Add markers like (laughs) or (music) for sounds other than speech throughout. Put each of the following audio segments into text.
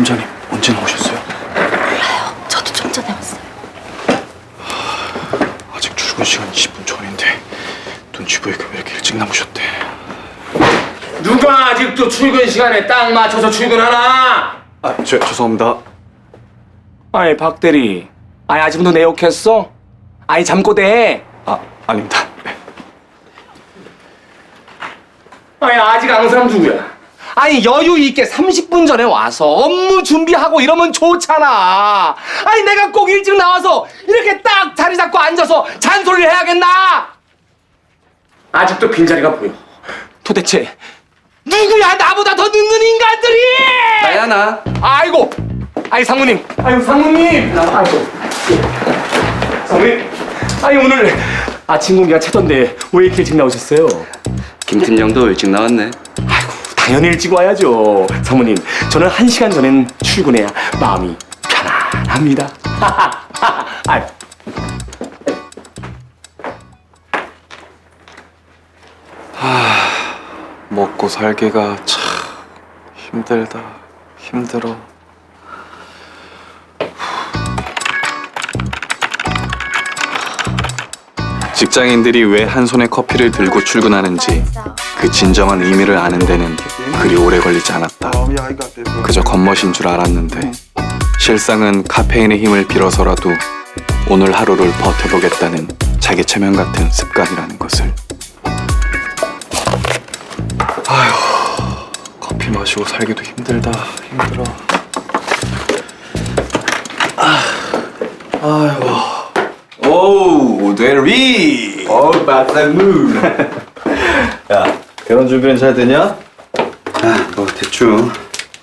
팀장님 언제 나오셨어요? 저도 좀 전에 왔어요. 아직 출근 시간 20분 전인데 눈치 보이게 왜 이렇게 일찍 나오셨대? 누가 아직도 출근 시간에 딱 맞춰서 출근하나? 아, 저, 죄송합니다. 아이 박 대리 아이 아직도 내 욕했어? 아이 잠꼬대 아, 아닙니다. 네. 아이 아직 아는 사람 누구야? 아니 여유 있게 30분 전에 와서 업무 준비하고 이러면 좋잖아. 아니 내가 꼭 일찍 나와서 이렇게 딱 자리 잡고 앉아서 잔소리를 해야겠나? 아직도 빈자리가 보여. 도대체 누구야? 나보다 더 늦는 인간들이! 나야 나. 아이고, 아이 상무님, 아이고 상무님, 아이고, 상무님, 아이 오늘 아침 공기가 차던데 왜 이렇게 일찍 나오셨어요? 김 팀장도 일찍 나왔네. 당연히 일찍 와야죠, 상무님. 저는 한 시간 전엔 출근해야 마음이 편안합니다. (laughs) 아이, 먹고 살기가 참 힘들다. 힘들어. 직장인들이 왜 한 손에 커피를 들고 출근하는지 그 진정한 의미를 아는 데는 그리 오래 걸리지 않았다. 그저 겉멋인 줄 알았는데 실상은 카페인의 힘을 빌어서라도 오늘 하루를 버텨보겠다는 자기 체면 같은 습관이라는 것을. 커피 마시고 살기도 힘들다. 힘들어. 오우 대리 어우 바삭무 야 결혼 준비는 잘 되냐? 뭐 대충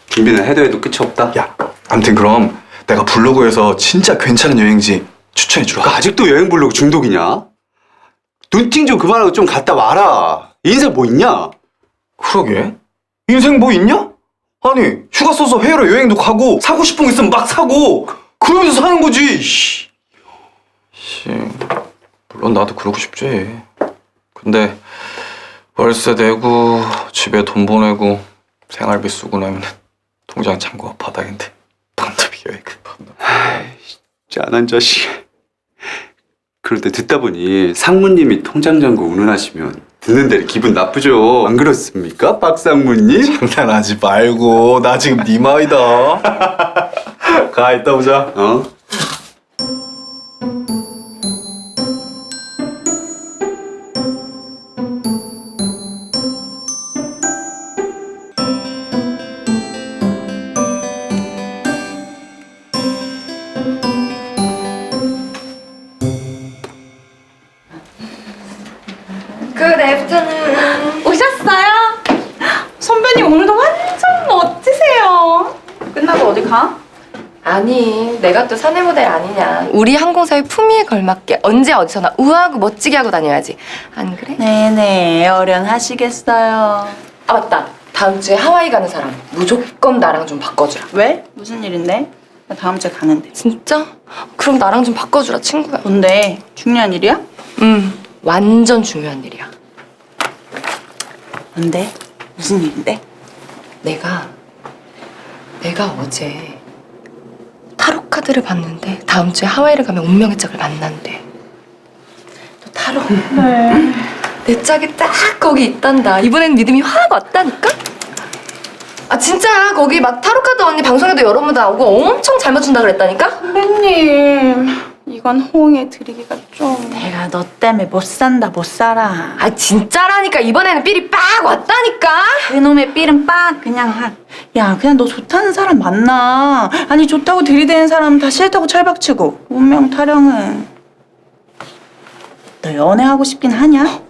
준비는 해도 해도 끝이 없다. 야, 암튼 그럼 내가 블로그에서 진짜 괜찮은 여행지 추천해 주라. 그 아직도 여행 블로그 중독이냐? 눈팅 좀 그만하고 좀 갔다 와라. 인생 뭐 있냐? 그러게. 인생 뭐 있냐? 아니, 휴가 써서 해외로 여행도 가고 사고 싶은 거 있으면 막 사고 그러면서 사는 거지. 씨. 씨. 물론 나도 그러고 싶지. 근데 월세 내고 집에 돈 보내고 생활비 쓰고 나면 통장 잔고가 바닥인데 반납이 여행 급한다. 짠한 자식. 그런데 듣다 보니 상무님이 통장 잔고 운운하시면 듣는 대로 기분 나쁘죠. 안 그렇습니까, 박 상무님? 장난하지 말고 나 지금 네 마이다 (laughs) 가 이따 보자 어? 내가 또 사내 모델 아니냐. 우리 항공사의 품위에 걸맞게 언제 어디서나 우아하고 멋지게 하고 다녀야지. 안 그래? 네네 어련하시겠어요. 아, 맞다. 다음 주에 하와이 가는 사람 무조건 나랑 좀 바꿔주라. 왜? 무슨 일인데? 나 다음 주에 가는데. 진짜? 그럼 나랑 좀 바꿔주라, 친구야. 뭔데? 중요한 일이야? 음, 완전 중요한 일이야. 뭔데? 무슨 일인데? 내가, 내가 어제 타로 카드를 봤는데 다음 주에 하와이를 가면 운명의 짝을 만난대. 너 타로? 네. 내 짝이 딱 거기 있단다. 이번엔 믿음이 확 왔다니까? 아 진짜 거기 막 타로 카드 언니 방송에도 여러 번 나오고 엄청 잘 맞춘다 그랬다니까? 선배님 이건 호응해 드리기가 좀. 내가 너 때문에 못 산다 못 살아. 아 진짜라니까 이번에는 삘이 빡 왔다니까? 그놈의 삘은 빡 그냥 한. 야 그냥 너 좋다는 사람 만나. 아니 좋다고 들이대는 사람 다 싫다고 철박치고 운명 타령은. 너 연애하고 싶긴 하냐?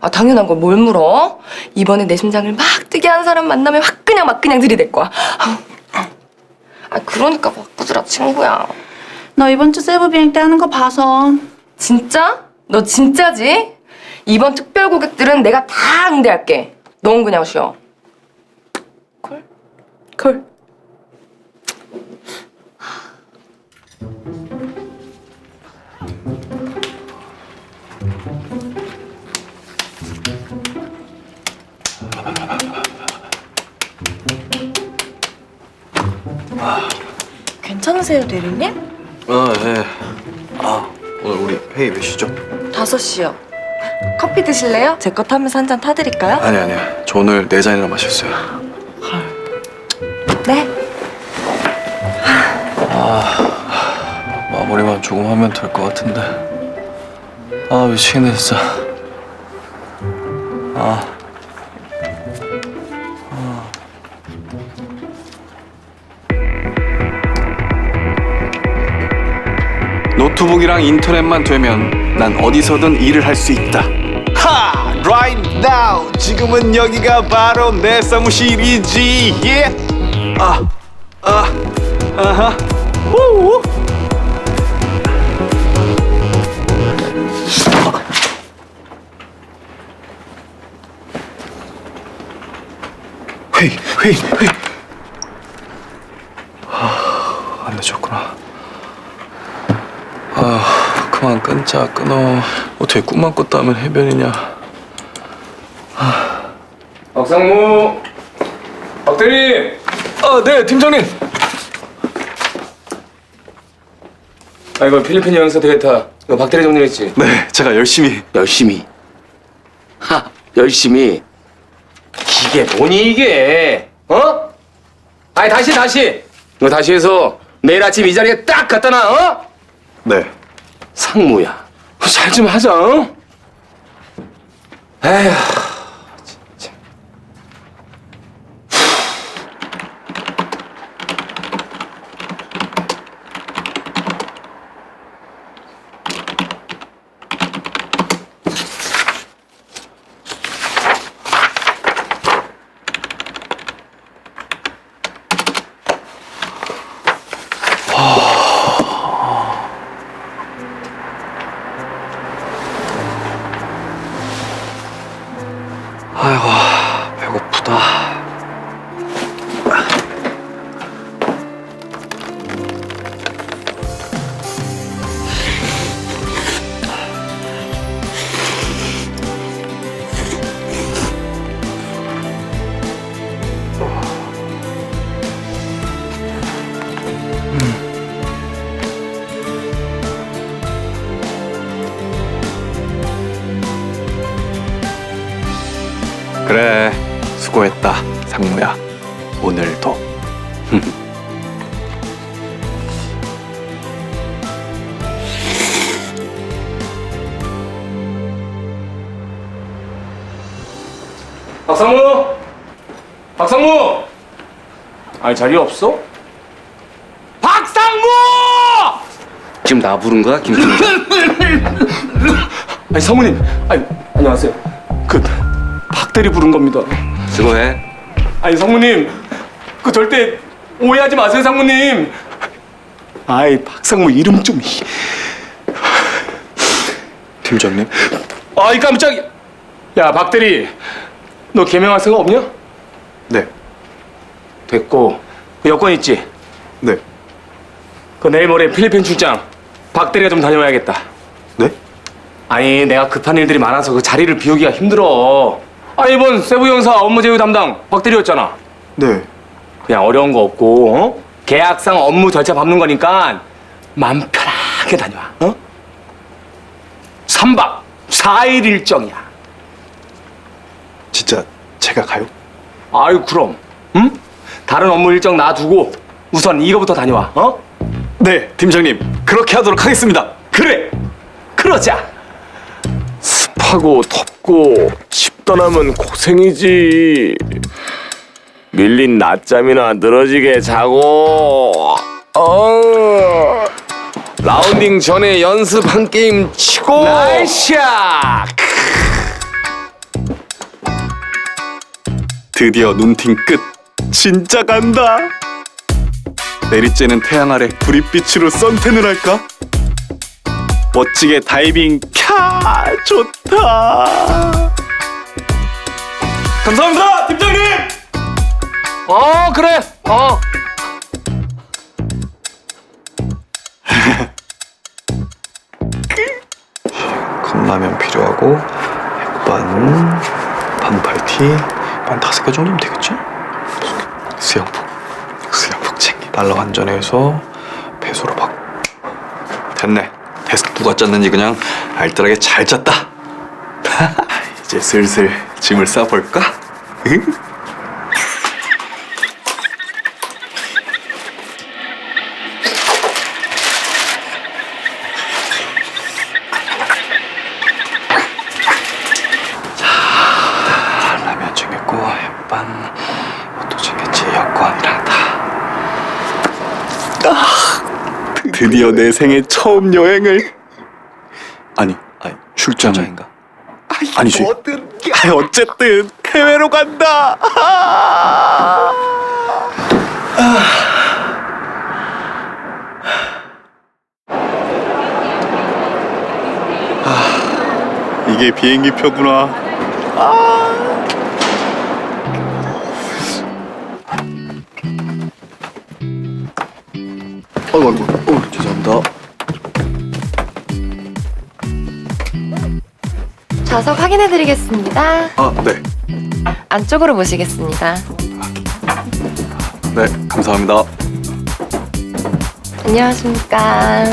아 당연한 걸 뭘 물어? 이번에 내 심장을 막 뛰게 하는 사람 만나면 확 그냥 막 그냥 들이댈 거야. 아 그러니까 바꾸주라 친구야. 너 이번 주 세부 비행 때 하는 거 봐서 진짜? 너 진짜지? 이번 특별 고객들은 내가 다 응대할게. 넌 그냥 쉬어. 콜. 괜찮으세요, 대리님? 아, 예. 아, 오늘 우리 회의 몇 시죠? 다섯 시요. 커피 드실래요? 제 거 타면서 한 잔 타드릴까요? 아니, 아니야. 저 오늘 네 잔이나 마셨어요. 하면 될 것 같은데. 아, 미치겠네, 진짜. 아. 노트북이랑 인터넷만 되면 난 어디서든 일을 할 수 있다. 하! Right now! 지금은 여기가 바로 내 사무실이지. 예! 아, 아, 아하. 우! 회 회의, 회의. 아, 안 늦었구나. 아, 그만 끊자, 끊어. 어떻게 꿈만 꿨다 하면 해변이냐. 박상무, 박대리. 아, 네, 팀장님. 아 이거 필리핀 영사 데이터 이거 박대리 정리했지? 네, 제가 열심히. 열심히. 하, 열심히. 이게 뭐니 이게? 어? 아니 다시 다시. 이거 다시 해서 내일 아침 이 자리에 딱 갖다 놔. 어? 네. 상무야. 잘 좀 하자. 어? 에휴. 박상무! 박상무! 아니 자리 없어? 박상무! 지금 나 부른 거야, 김팀장? (laughs) 아니 사모님, 아니 안녕하세요. 그 박대리 부른 겁니다. 수고해. 아니 상무님, 그 절대 오해하지 마세요 상무님. 아이 박상무 이름 좀. 이- 팀장님? 아이 깜짝이야. 야 박대리, 너 개명할 생각 없냐? 네, 됐고 그 여권 있지? 네, 그 내일 모레 필리핀 출장 박 대리가 좀 다녀와야겠다. 네? 아니 내가 급한 일들이 많아서 그 자리를 비우기가 힘들어. 아 이번 세부 형사 업무 제휴 담당 박 대리였잖아. 네. 그냥 어려운 거 없고 어? 계약상 업무 절차 밟는 거니까 맘 편하게 다녀와. 어? 3박 4일 일정이야. 진짜 제가 가요? 아유 그럼. 응? 다른 업무 일정 놔두고 우선 이거부터 다녀와. 어? 네, 팀장님. 그렇게 하도록 하겠습니다. 그래. 그러자. 습하고 덥고 집 떠나면 고생이지. 밀린 낮잠이나 늘어지게 자고. 어. 라운딩 전에 연습 한 게임 치고. 나이샤. 드디어 눈팅 끝. 진짜 간다. 내리쬐는 태양 아래 구릿빛으로 선탠을 할까? 멋지게 다이빙 캬 좋다. 감사합니다, 팀장님. 어 그래. 어. (laughs) 컵라면 필요하고 백반, 반팔티, 한 다섯 개 정도면 되겠지? 수영복, 수영복 챙겨. 달러 환전해서 배소로 박. 됐네. 됐어. 누가 짰는지 그냥 알뜰하게 잘 짰다. (laughs) 이제 슬슬 짐을 싸볼까? 응? 라면 챙겼고 햇반 또 챙겼지 여권이랑 다. 아, 드디어 내 생애 처음 여행을 아니 아니 출장인가? 아니지. 아니 어쨌든 해외로 간다. 아, 이게 비행기 표구나. 아이고 아이고 어, 죄송합니다. 좌석 확인해 드리겠습니다. 아 네. 안쪽으로 모시겠습니다. 네 감사합니다. 안녕하십니까.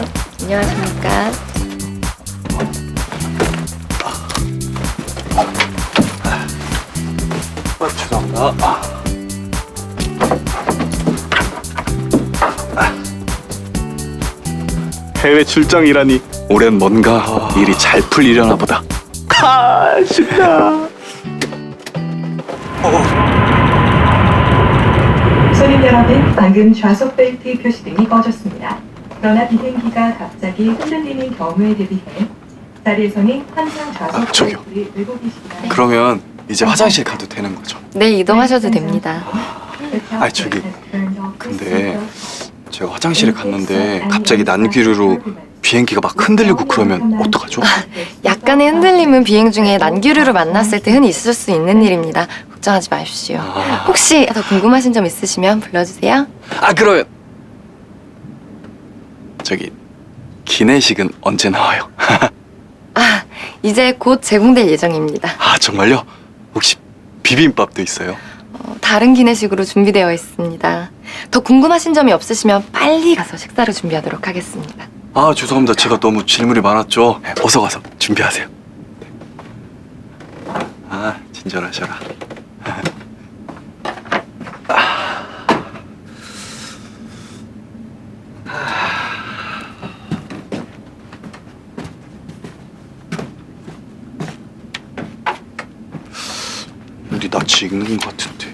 안녕하십니까. 아, 죄송합니다. 아. 해외 출장이라니 올해는 뭔가 일이 잘 풀리려나 보다. 아 신나. 손님여러분, 방금 좌석 벨트 표시등이 꺼졌습니다. 그러나 비행기가 갑자기 흔들리는 경우에 대비해 자리에서는 항상 좌석 아, 저기요. 벨트를 들고 계시기 바랍니다. 그러면 이제 화장실 가도 되는 거죠? 네, 이동하셔도 됩니다. 아 저기 근데 제가 화장실에 갔는데 갑자기 난귀류로 비행기가 막 흔들리고 그러면 어떡하죠? 약간의 흔들림은 비행 중에 난기류를 만났을 때 흔히 있을 수 있는 일입니다. 걱정하지 마십시오. 혹시 더 궁금하신 점 있으시면 불러주세요. 아 그러면 저기 기내식은 언제 나와요? 아, 이제 곧 제공될 예정입니다. 아 정말요? 혹시 비빔밥도 있어요? 어, 다른 기내식으로 준비되어 있습니다. 더 궁금하신 점이 없으시면 빨리 가서 식사를 준비하도록 하겠습니다. 아 죄송합니다. 제가 너무 질문이 많았죠? 네, 어서 가서 준비하세요. 아 친절하셔라. 어디 낯이 익는 것 같은데.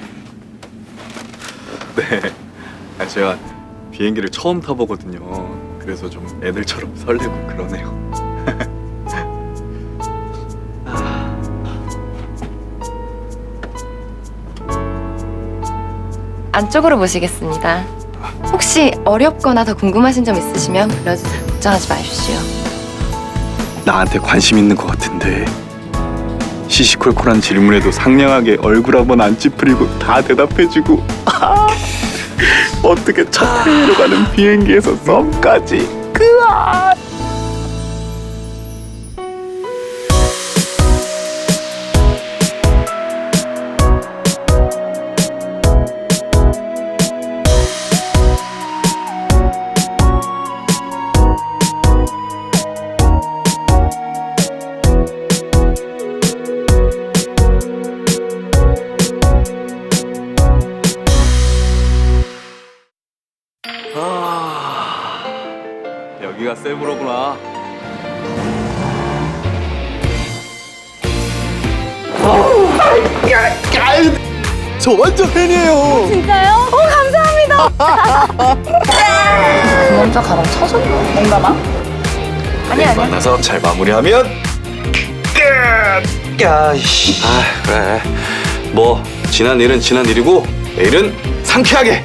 네 아, 제가 비행기를 처음 타보거든요. 그래서 좀 애들처럼 (laughs) 설레고 그러네요. (laughs) 안쪽으로 모시겠습니다. 혹시 어렵거나 더 궁금하신 점 있으시면 불러주세요. 걱정하지 마십시오. 나한테 관심 있는 것 같은데 시시콜콜한 질문에도 상냥하게 얼굴 한번 안 찌푸리고 다 대답해주고 (laughs) 아, 어떻게 첫 해외로 가는 비행기에서 썸까지? 그아 아, 저 완전 팬이에요. 그 남자 (laughs) 가방 찾았나? 뭔가만? 아니 아니. 만나서 잘 마무리하면 끝. 야이씨. 아 그래. 뭐 지난 일은 지난 일이고 내일은 상쾌하게